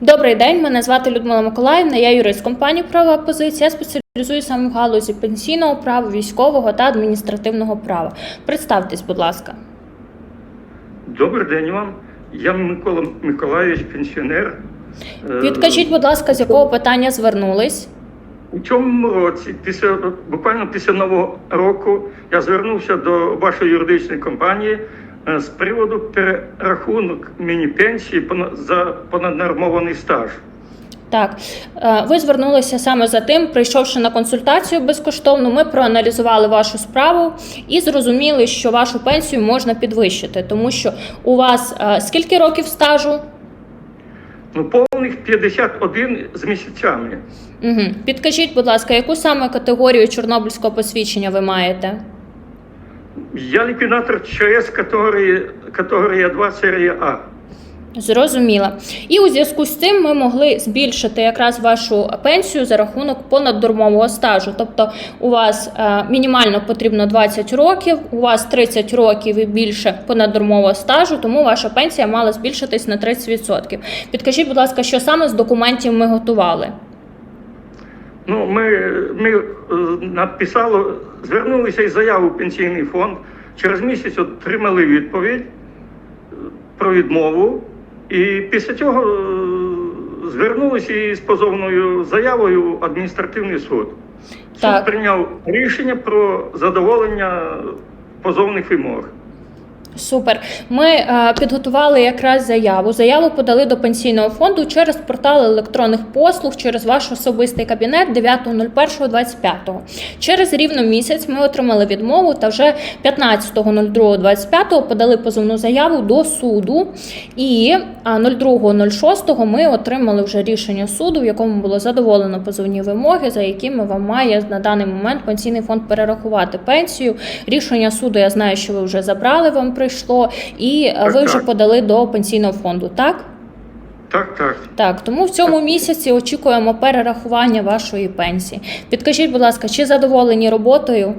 Добрий день, мене звати Людмила Миколаївна, я юрист компанії Права позиція. Я спеціалізуюся саме в галузі пенсійного права, військового та адміністративного права. Представтесь, будь ласка. Добрий день вам. Я Микола Миколаївич, пенсіонер. Е, Підкажіть, будь ласка, з якого питання звернулись? У цьому році, після буквально після нового року, я звернувся до вашої юридичної компанії е, з приводу перерахунок міні-пенсії пона- за понаднормований стаж. Так, е, ви звернулися саме за тим, прийшовши на консультацію безкоштовно, ми проаналізували вашу справу і зрозуміли, що вашу пенсію можна підвищити, тому що у вас е, скільки років стажу? Ну, повних 51 з місяцями. Угу. Підкажіть, будь ласка, яку саме категорію чорнобильського посвідчення ви маєте? Я ліквідатор ЧС категорії, категорія 2 серія А. Зрозуміла. І у зв'язку з цим ми могли збільшити якраз вашу пенсію за рахунок понаднормового стажу. Тобто у вас е, мінімально потрібно 20 років, у вас 30 років і більше понаднормового стажу, тому ваша пенсія мала збільшитись на 30%. Підкажіть, будь ласка, що саме з документів ми готували? Ну, ми, ми е, написали, звернулися із заявою в пенсійний фонд. Через місяць отримали відповідь е, про відмову. І після цього е, звернулися із позовною заявою в адміністративний суд. Суд прийняв рішення про задоволення позовних вимог. Супер. Ми е, підготували якраз заяву. Заяву подали до пенсійного фонду через портал електронних послуг, через ваш особистий кабінет 9.01.25. Через рівно місяць ми отримали відмову та вже 15.02.25 подали позовну заяву до суду. І 02.06 ми отримали вже рішення суду, в якому було задоволено позовні вимоги, за якими вам має на даний момент пенсійний фонд перерахувати пенсію. Рішення суду я знаю, що ви вже забрали, вам прийшло, і е, Так, ви вже так. подали до пенсійного фонду. Так, Так, так. так. Тому в цьому місяці очікуємо перерахування вашої пенсії. Підкажіть, будь ласка, чи задоволені роботою?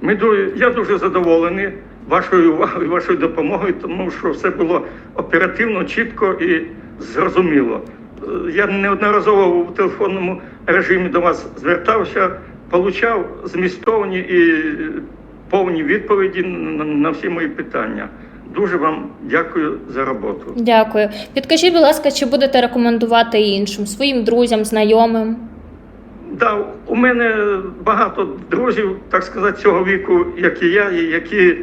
Ми я дуже задоволений вашою увагою, вашою допомогою, тому що все було оперативно, чітко і зрозуміло. Е, Я неодноразово в телефонному режимі до вас звертався, получав змістовні і повні відповіді на, всі мої питання. Дуже вам дякую за роботу. Дякую. Підкажіть, будь ласка, чи будете рекомендувати іншим своїм друзям, знайомим? Да, у мене багато друзів, так сказати, цього віку, як і я, які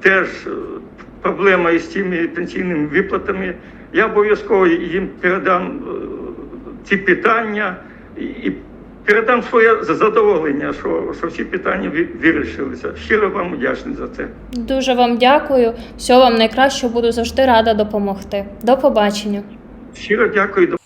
теж е, проблема із цими пенсійними виплатами. Я обов'язково їм передам е, ці питання і передам своє задоволення, що, що всі питання вирішилися. Щиро вам вдячний за це. Дуже вам дякую. Всього вам найкращого, буду завжди рада допомогти. До побачення. Щиро дякую.